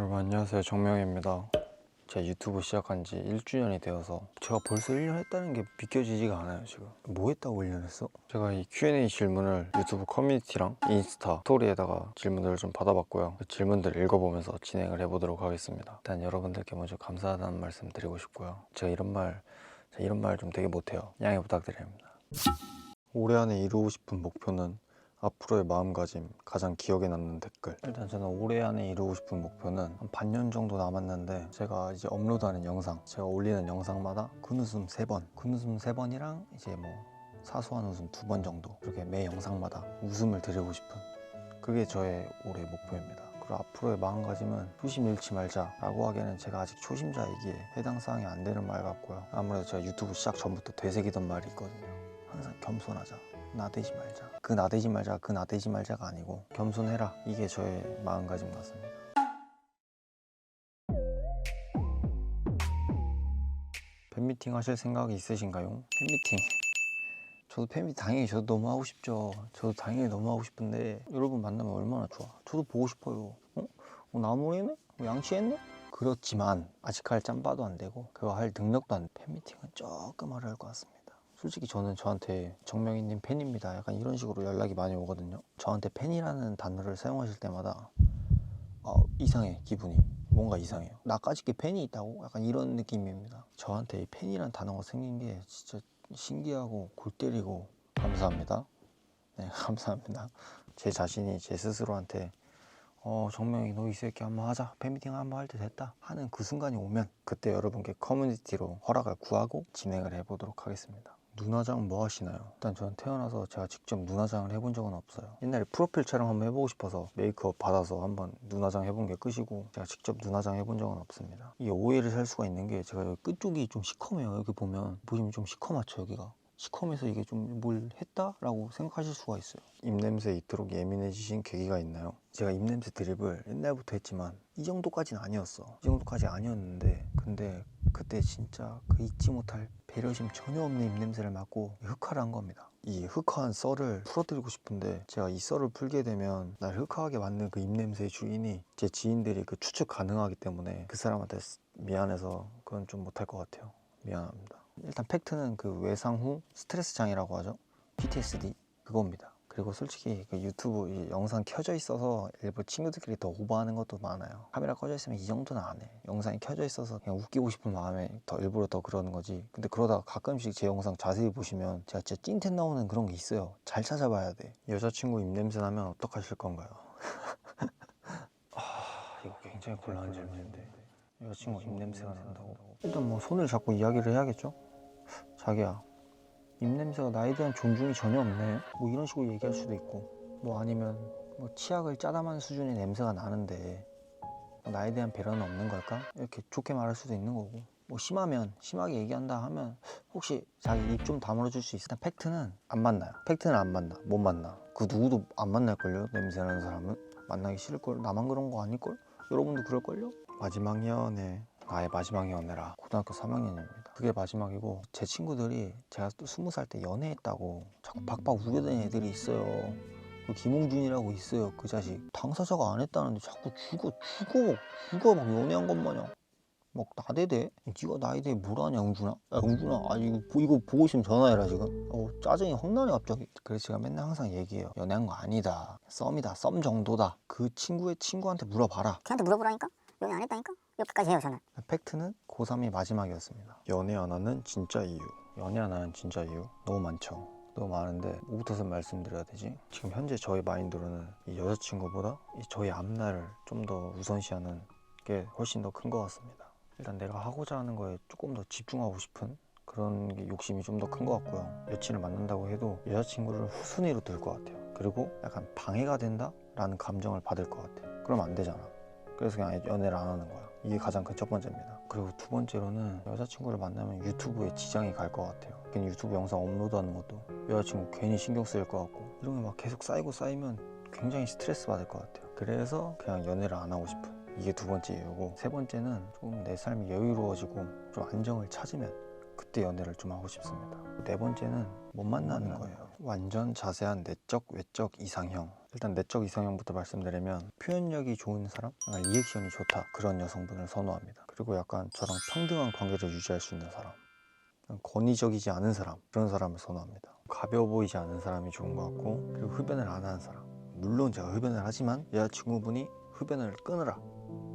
여러분 안녕하세요. 정명입니다. 제가 유튜브 시작한 지 1주년이 되어서 제가 벌써 1년 했다는 게 믿겨지지가 않아요 지금. 뭐 했다고 1년 했어? 제가 이 Q&A 질문을 유튜브 커뮤니티랑 인스타 스토리에다가 질문들을 좀 받아봤고요. 그 질문들을 읽어보면서 진행을 해보도록 하겠습니다. 일단 여러분들께 먼저 감사하다는 말씀 드리고 싶고요. 제가 이런 말 제가 이런 말 좀 되게 못해요. 양해 부탁드립니다. 올해 안에 이루고 싶은 목표는 앞으로의 마음가짐, 가장 기억에 남는 댓글. 일단 저는 올해 안에 이루고 싶은 목표는 한 반년 정도 남았는데 제가 이제 업로드하는 영상, 제가 올리는 영상마다 큰 웃음 세 번, 큰 웃음 세 번이랑 이제 뭐 사소한 웃음 두번 정도 이렇게 매 영상마다 웃음을 드리고 싶은 그게 저의 올해 목표입니다. 앞으로의 마음가짐은 초심 잃지 말자라고 하기에는 제가 아직 초심자이기에 해당 사항이 안 되는 말 같고요. 아무래도 제가 유튜브 시작 전부터 되새기던 말이 있거든요. 항상 겸손하자. 나대지 말자. 그 나대지 말자, 그 나대지 말자가 아니고 겸손해라. 이게 저의 마음가짐 같습니다. 팬미팅 하실 생각이 있으신가요? 팬미팅. 저도 팬미팅 당연히 저도 너무 하고 싶죠. 저도 당연히 너무 하고 싶은데 여러분 만나면 얼마나 좋아. 저도 보고 싶어요. 어? 어 나무했네? 어, 양치했네? 그렇지만 아직 할 짬바도 안 되고 그거 할 능력도 안 돼. 팬미팅은 조금 어려울 것 같습니다. 솔직히 저는 저한테 정명희님 팬입니다. 약간 이런 식으로 연락이 많이 오거든요. 저한테 팬이라는 단어를 사용하실 때마다 어, 이상해 기분이 뭔가 이상해요. 나까지 게 팬이 있다고 약간 이런 느낌입니다. 저한테 이 팬이라는 단어가 생긴 게 진짜 신기하고 골 때리고 감사합니다. 네 감사합니다. 제 자신이 제 스스로한테 어 정명이 너 이 새끼 한번 하자 팬미팅 한번 할 때 됐다 하는 그 순간이 오면 그때 여러분께 커뮤니티로 허락을 구하고 진행을 해보도록 하겠습니다. 눈화장 뭐 하시나요? 일단 저는 태어나서 제가 직접 눈화장을 해본 적은 없어요. 옛날에 프로필 촬영 한번 해보고 싶어서 메이크업 받아서 한번 눈화장 해본 게 끝이고 제가 직접 눈화장 해본 적은 없습니다. 이 오해를 살 수가 있는 게 제가 여기 끝쪽이 좀 시커매요. 여기 보면 보시면 좀 시커멓죠 여기가. 시커매서 이게 좀 뭘 했다 라고 생각하실 수가 있어요. 입냄새에 이토록 예민해지신 계기가 있나요? 제가 입냄새 드립을 옛날부터 했지만 이 정도까지는 아니었어. 이 정도까지 아니었는데 근데 그때 진짜 그 잊지 못할 배려심 전혀 없는 입냄새를 맡고 흑화를 한 겁니다. 이 흑화한 썰을 풀어드리고 싶은데 제가 이 썰을 풀게 되면 날 흑화하게 만든 그 입냄새의 주인이 제 지인들이 그 추측 가능하기 때문에 그 사람한테 미안해서 그건 좀 못할 것 같아요. 미안합니다. 일단 팩트는 그 외상 후 스트레스 장애라고 하죠. PTSD 그겁니다. 그리고 솔직히 그 유튜브 이 영상 켜져 있어서 일부 친구들끼리 더 오버하는 것도 많아요. 카메라 꺼져 있으면 이 정도는 안 해. 영상이 켜져 있어서 그냥 웃기고 싶은 마음에 더 일부러 더 그러는 거지. 근데 그러다가 가끔씩 제 영상 자세히 보시면 제가 진짜 찐텐 나오는 그런 게 있어요. 잘 찾아봐야 돼. 여자친구 입냄새 나면 어떡하실 건가요? 아 이거 굉장히 곤란한 질문인데 여자친구 입냄새가 난다고? 일단 뭐 손을 잡고 이야기를 해야겠죠? 자기야 입냄새가 나에 대한 존중이 전혀 없네. 뭐 이런 식으로 얘기할 수도 있고. 뭐 아니면 뭐 치약을 짜담한 수준의 냄새가 나는데 뭐 나에 대한 배려는 없는 걸까? 이렇게 좋게 말할 수도 있는 거고. 뭐 심하면 심하게 얘기한다 하면 혹시 자기 입 좀 다물어줄 수 있어? 팩트는 안 만나요. 팩트는 안 만나. 못 만나. 그 누구도 안 만날걸요? 냄새나는 사람은? 만나기 싫을걸? 나만 그런 거 아닐걸? 여러분도 그럴걸요? 마지막 연애. 나의 마지막 연애라. 고등학교 3학년입니다 그게 마지막이고 제 친구들이 제가 또 스무 살 때 연애했다고 자꾸 박박 우겨대는 애들이 있어요. 그 김홍준이라고 있어요 그 자식. 당사자가 안 했다는데 자꾸 죽어 죽어 죽어 막 연애한 것 마냥. 막 나대대? 네가 나에 대해 뭘 아냐 응준아? 야 응준아 아 이거, 보- 이거 보고 있으면 전화해라 지금. 어 짜증이 확 나네 갑자기. 그래서 제가 맨날 항상 얘기해요. 연애한 거 아니다. 썸이다. 썸 정도다. 그 친구의 친구한테 물어봐라. 걔한테 물어보라니까? 연애 안 했다니까? 이렇게까지 해요 저는 팩트는 고3이 마지막이었습니다. 연애 안 하는 진짜 이유. 연애 안 하는 진짜 이유. 너무 많죠. 너무 많은데 뭐부터 말씀드려야 되지? 지금 현재 저의 마인드로는 이 여자친구보다 이 저희 앞날을 좀 더 우선시하는 게 훨씬 더 큰 것 같습니다. 일단 내가 하고자 하는 거에 조금 더 집중하고 싶은 그런 게 욕심이 좀 더 큰 것 같고요. 여친을 만난다고 해도 여자친구를 후순위로 둘 것 같아요. 그리고 약간 방해가 된다 라는 감정을 받을 것 같아요. 그럼 안 되잖아. 그래서 그냥 연애를 안 하는 거야. 이게 가장 큰 첫 번째입니다. 그리고 두 번째로는 여자친구를 만나면 유튜브에 지장이 갈 것 같아요. 괜히 유튜브 영상 업로드하는 것도 여자친구 괜히 신경 쓰일 것 같고 이런 게 막 계속 쌓이고 쌓이면 굉장히 스트레스 받을 것 같아요. 그래서 그냥 연애를 안 하고 싶은 이게 두 번째 이유고 세 번째는 조금 내 삶이 여유로워지고 좀 안정을 찾으면 그때 연애를 좀 하고 싶습니다. 네 번째는 못 만나는 거예요. 완전 자세한 내적, 외적 이상형. 일단 내적 이상형부터 말씀드리면 표현력이 좋은 사람, 약간 리액션이 좋다 그런 여성분을 선호합니다. 그리고 약간 저랑 평등한 관계를 유지할 수 있는 사람. 권위적이지 않은 사람 그런 사람을 선호합니다. 가벼워 보이지 않은 사람이 좋은 것 같고 그리고 흡연을 안 하는 사람. 물론 제가 흡연을 하지만 여자친구분이 흡연을 끊으라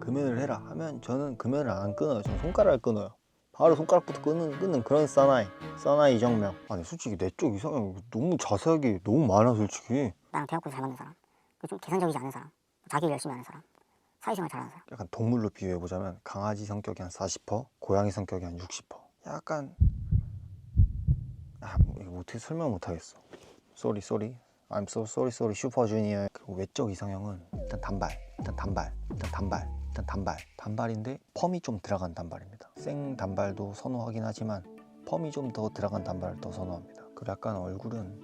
금연을 해라 하면 저는 금연을 안 끊어요. 저는 손가락을 끊어요. 바로 손가락부터 끊는, 끊는 그런 사나이 사나이 정명 아니 솔직히 내 쪽 이상형 너무 자세하게 너무 많아 솔직히 나랑 대학교 잘 맞는 사람, 그리고 좀 계산적이지 않은 사람, 자기 일 열심히 하는 사람, 사회생활 잘하는 사람. 약간 동물로 비유해 보자면 강아지 성격이 한 40%, 고양이 성격이 한 60%. 약간 아, 뭐 이거 어떻게 설명 못 하겠어. 쏘리 쏘리. I'm so sorry sorry 슈퍼주니어. 그리고 외적 이상형은 일단 단발. 일단 단발. 일단 단발. 일단 단발. 단발인데 펌이 좀 들어간 단발입니다. 생 단발도 선호하긴 하지만 펌이 좀 더 들어간 단발을 더 선호합니다. 그리고 약간 얼굴은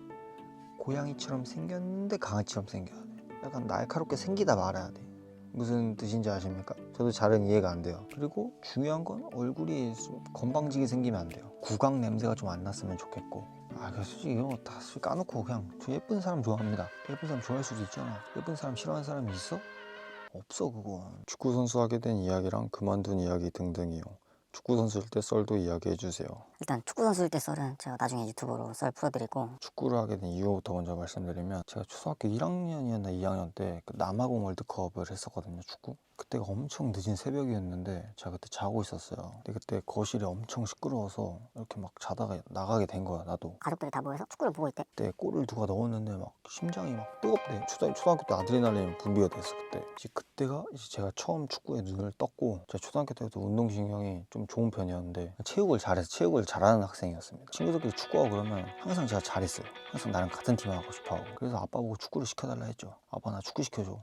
고양이처럼 생겼는데 강아지처럼 생겨야 돼. 약간 날카롭게 생기다 말아야 돼. 무슨 뜻인지 아십니까? 저도 잘은 이해가 안 돼요. 그리고 중요한 건 얼굴이 좀 건방지게 생기면 안 돼요. 구강 냄새가 좀 안 났으면 좋겠고. 아, 그래서 이런 거 다 까놓고 그냥 저 예쁜 사람 좋아합니다. 예쁜 사람 좋아할 수도 있잖아. 예쁜 사람 싫어하는 사람이 있어? 없어 그건. 축구 선수 하게 된 이야기랑 그만둔 이야기 등등이요. 축구 선수일 때 썰도 이야기해 주세요. 일단 축구 선수일 때 썰은 제가 나중에 유튜브로 썰 풀어드리고 축구를 하게 된 이유부터 먼저 말씀드리면 제가 초등학교 1학년이었나 2학년 때 그 남아공 월드컵을 했었거든요 축구 그때가 엄청 늦은 새벽이었는데 제가 그때 자고 있었어요. 근데 그때 거실이 엄청 시끄러워서 이렇게 막 자다가 나가게 된 거야 나도. 가족들이 다 모여서 축구를 보고 있대. 그때 골을 누가 넣었는데 막 심장이 막 뜨겁대. 초등, 초등학교 때 아드레날린 분비가 됐어 그때. 이제 그때가 이제 제가 처음 축구에 눈을 떴고 제가 초등학교 때부터 운동신경이 좀 좋은 편이었는데 체육을 잘해서 체육을 잘하는 학생이었습니다. 친구들끼리 축구하고 그러면 항상 제가 잘했어요. 항상 나랑 같은 팀을 하고 싶어하고. 그래서 아빠 보고 축구를 시켜달라 했죠. 아빠 나 축구 시켜줘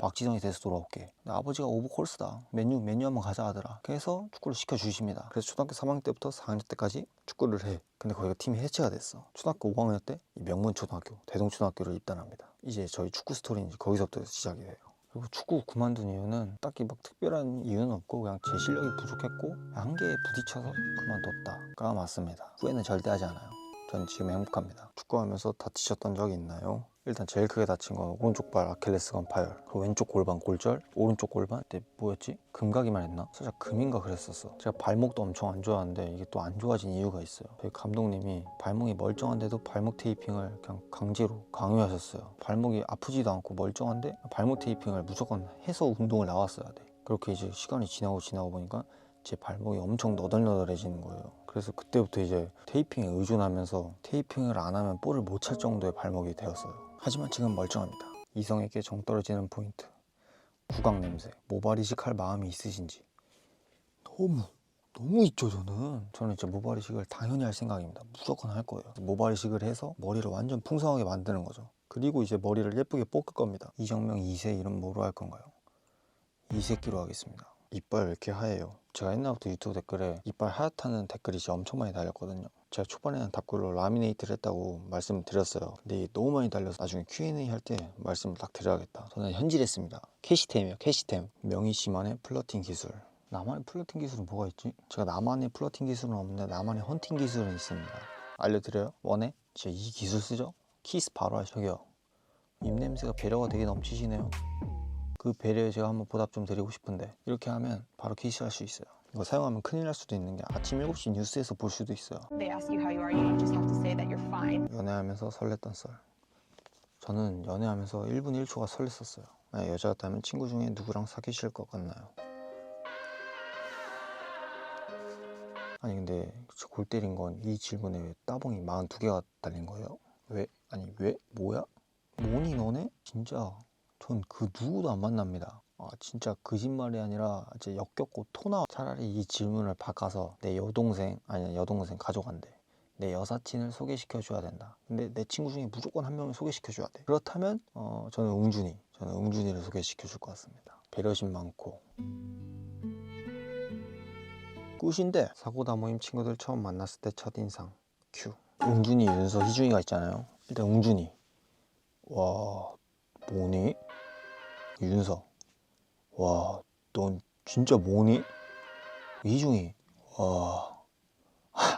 박지성이 돼서 돌아올게. 아버지가 오버콜스다. 맨유 맨유 한번 가자 하더라. 그래서 축구를 시켜주십니다. 그래서 초등학교 3학년 때부터 4학년 때까지 축구를 해. 근데 거기가 팀이 해체가 됐어. 초등학교 5학년 때이 명문 초등학교 대동초등학교를 입단합니다. 이제 저희 축구 스토리는 거기서부터 시작이 돼요. 그리고 축구 그만둔 이유는 딱히 막 특별한 이유는 없고 그냥 제 실력이 부족했고 한계에 부딪혀서 그만뒀다가 맞습니다. 후회는 절대 하지 않아요. 전 지금 행복합니다. 축구하면서 다치셨던 적이 있나요? 일단 제일 크게 다친 건 오른쪽 발 아킬레스건 파열, 그 왼쪽 골반 골절, 오른쪽 골반 그때 뭐였지? 금각이만 했나? 살짝 금인가 그랬었어. 제가 발목도 엄청 안 좋아하는데 이게 또 안 좋아진 이유가 있어요. 저희 감독님이 발목이 멀쩡한데도 발목 테이핑을 그냥 강제로 강요하셨어요. 발목이 아프지도 않고 멀쩡한데 발목 테이핑을 무조건 해서 운동을 나왔어야 돼. 그렇게 이제 시간이 지나고 지나고 보니까 제 발목이 엄청 너덜너덜해지는 거예요. 그래서 그때부터 이제 테이핑에 의존하면서 테이핑을 안 하면 볼을 못 찰 정도의 발목이 되었어요. 하지만 지금 멀쩡합니다. 이성에게 정 떨어지는 포인트. 구강 냄새. 모발 이식 할 마음이 있으신지. 너무 너무 있죠 저는. 저는 이제 모발 이식을 당연히 할 생각입니다. 무조건 할 거예요. 모발 이식을 해서 머리를 완전 풍성하게 만드는 거죠. 그리고 이제 머리를 예쁘게 볶을 겁니다. 이정명 2세 이름 뭐로 할 건가요? 이 새끼로 하겠습니다. 이빨 왜 이렇게 하얘요? 제가 옛날부터 유튜브 댓글에 이빨 하얗다는 댓글이 진짜 엄청 많이 달렸거든요. 제가 초반에는 답글로 라미네이트를 했다고 말씀을 드렸어요. 근데 너무 많이 달려서 나중에 Q&A 할 때 말씀을 딱 드려야겠다. 저는 현질했습니다. 캐시템이에요, 캐시템. 명희 씨만의 플러팅 기술. 나만의 플러팅 기술은 뭐가 있지? 제가 나만의 플러팅 기술은 없는데 나만의 헌팅 기술은 있습니다. 알려드려요? 원해? 제가 이 기술 쓰죠? 키스 바로 하셔요. 입냄새가 배려가 되게 넘치시네요. 그 배려에 제가 한번 보답 좀 드리고 싶은데 이렇게 하면 바로 키스할 수 있어요. 이거 사용하면 큰일 날 수도 있는 게 아침 7시 뉴스에서 볼 수도 있어요. they ask you how you are, you just have to say that you're fine. 연애하면서 설렜던 썰. 저는 연애하면서 1분 1초가 설렜었어요. 만약 여자였다면 친구 중에 누구랑 사귀실 것 같나요? 아니 근데 저골 때린 건 이 질문에 왜 따봉이 42개가 달린 거예요? 왜? 아니 왜? 뭐야? 뭐니 너네? 진짜 전 그 누구도 안 만납니다. 아 진짜 거짓말이 아니라 이제 역겹고 토나 차라리 이 질문을 바꿔서 내 여동생 아니 여동생 가져간대. 내 여사친을 소개시켜 줘야 된다. 근데 내 친구 중에 무조건 한 명을 소개시켜 줘야 돼. 그렇다면 어, 저는 웅준이, 저는 웅준이를 소개시켜 줄 것 같습니다. 배려심 많고 굿인데 사고다 모임 친구들 처음 만났을 때 첫인상 큐. 웅준이, 윤서, 희중이가 있잖아요. 일단 웅준이. 와 뭐니? 윤서. 와 넌 진짜 뭐니? 희중이. 와.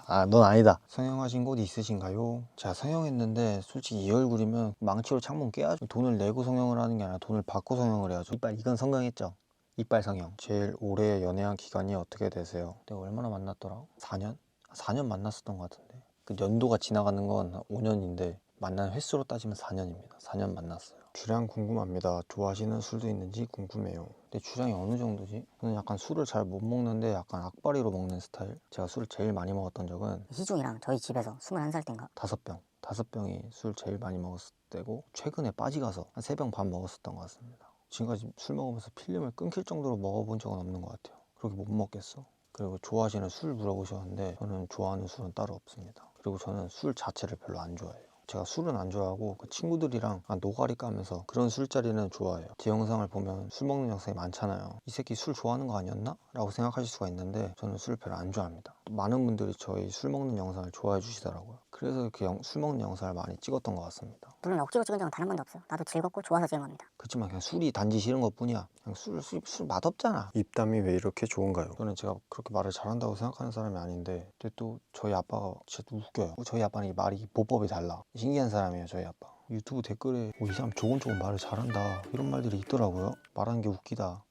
아, 넌 아니다. 성형하신 곳 있으신가요? 제가 성형했는데 솔직히 이 얼굴이면 망치로 창문 깨야죠. 돈을 내고 성형을 하는 게 아니라 돈을 받고 성형을 해야죠. 이빨 이건 성형했죠. 이빨 성형. 제일 오래 연애한 기간이 어떻게 되세요? 내가 얼마나 만났더라? 4년? 4년 만났었던 것 같은데. 그 연도가 지나가는 건 5년인데 만난 횟수로 따지면 4년입니다. 4년 만났어요. 주량 궁금합니다. 좋아하시는 술도 있는지 궁금해요. 근데 주량이 어느 정도지? 저는 약간 술을 잘 못 먹는데 약간 악바리로 먹는 스타일. 제가 술을 제일 많이 먹었던 적은 희중이랑 저희 집에서 21살 땐가 다섯 병. 다섯 병이 술 제일 많이 먹었을 때고 최근에 빠지가서 한 세 병 반 먹었었던 것 같습니다. 지금까지 술 먹으면서 필름을 끊길 정도로 먹어본 적은 없는 것 같아요. 그렇게 못 먹겠어. 그리고 좋아하시는 술 물어보셨는데 저는 좋아하는 술은 따로 없습니다. 그리고 저는 술 자체를 별로 안 좋아해요. 제가 술은 안 좋아하고 그 친구들이랑 아, 노가리 까면서 그런 술자리는 좋아해요. 제 영상을 보면 술 먹는 영상이 많잖아요. 이 새끼 술 좋아하는 거 아니었나? 라고 생각하실 수가 있는데 저는 술을 별로 안 좋아합니다. 많은 분들이 저희 술 먹는 영상을 좋아해 주시더라고요. 그래서 이렇게 영- 술 먹는 영상을 많이 찍었던 것 같습니다. 물론 억지로 찍은 적은 단 한 번도 없어요 나도 즐겁고 좋아서 찍은 겁니다 그렇지만 그냥 술이 단지 싫은 것 뿐이야. 그냥 술, 술, 술 맛없잖아. 입담이 왜 이렇게 좋은가요? 저는 제가 그렇게 말을 잘한다고 생각하는 사람이 아닌데, 근데 또 저희 아빠가 진짜 웃겨요. 저희 아빠는 이 말이 보법이 달라. 신기한 사람이에요, 저희 아빠. 유튜브 댓글에 어, 이 사람 조곤조곤 말을 잘한다 이런 말들이 있더라고요. 말하는 게 웃기다.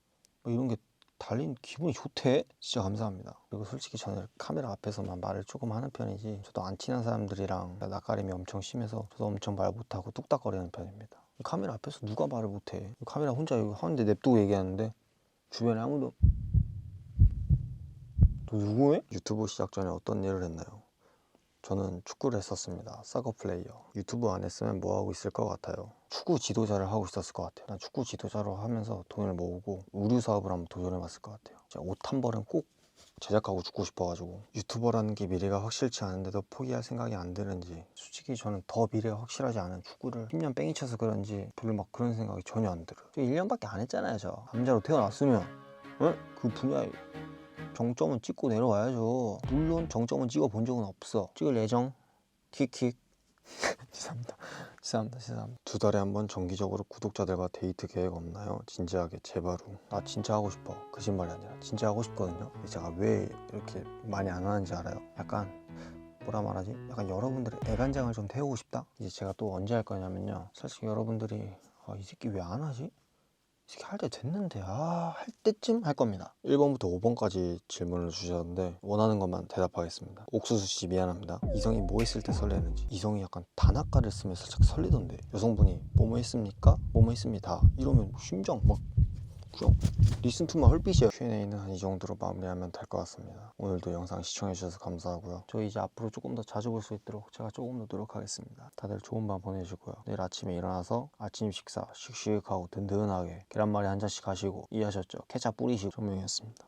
뭐 이런 게 달린 기분이 좋대. 진짜 감사합니다. 그리고 솔직히 저는 카메라 앞에서만 말을 조금 하는 편이지 저도 안 친한 사람들이랑 낯가림이 엄청 심해서 저도 엄청 말 못하고 뚝딱거리는 편입니다. 카메라 앞에서 누가 말을 못해? 카메라 혼자 여기 하는데 냅두고 얘기하는데 주변에 아무도 너 누구해? 유튜브 시작 전에 어떤 일을 했나요? 저는 축구를 했었습니다. 사거 플레이어. 유튜브 안 했으면 뭐 하고 있을 것 같아요? 축구 지도자를 하고 있었을 것 같아요. 난 축구 지도자로 하면서 돈을 모으고 의류 사업을 한번 도전해봤을 것 같아요. 옷 한 벌은 꼭 제작하고 죽고 싶어가지고 유튜버라는 게 미래가 확실치 않은데도 포기할 생각이 안 드는지 솔직히 저는 더 미래가 확실하지 않은 축구를 10년 뺑이 쳐서 그런지 별로 막 그런 생각이 전혀 안 들어요. 저 1년밖에 안 했잖아요, 저. 남자로 태어났으면 어? 그 분야에 정점은 찍고 내려와야죠. 물론 정점은 찍어 본 적은 없어. 찍을 예정. 킥킥. 죄송합니다. 죄송합니다. 죄송합니다. 두 달에 한 번 정기적으로 구독자들과 데이트 계획 없나요? 진지하게 제발로. 나 진짜 하고 싶어. 거짓말이 아니라 진짜 하고 싶거든요. 제가 왜 이렇게 많이 안 하는지 알아요? 약간 뭐라 말하지? 약간 여러분들의 애간장을 좀 태우고 싶다? 이제 제가 또 언제 할 거냐면요. 사실 여러분들이 아, 이 새끼 왜 안 하지? 이렇게 할 때 됐는데 아 할 때쯤 할 겁니다. 1번부터 5번까지 질문을 주셨는데 원하는 것만 대답하겠습니다. 옥수수 씨 미안합니다. 이성이 뭐 했을 때 설레는지. 이성이 약간 단아가를 쓰면 살짝 설레던데. 여성분이 뭐뭐 했습니까? 뭐뭐 했습니다. 이러면 심장 막 그냥 리슨 투마 헐빛이에요. Q&A는 한 이 정도로 마무리하면 될 것 같습니다. 오늘도 영상 시청해주셔서 감사하고요. 저 이제 앞으로 조금 더 자주 볼 수 있도록 제가 조금 더 노력하겠습니다. 다들 좋은 밤 보내시고요. 내일 아침에 일어나서 아침 식사 씩씩하고 든든하게 계란말이 한 잔씩 하시고 이해하셨죠? 케찹 뿌리시고 정명이었습니다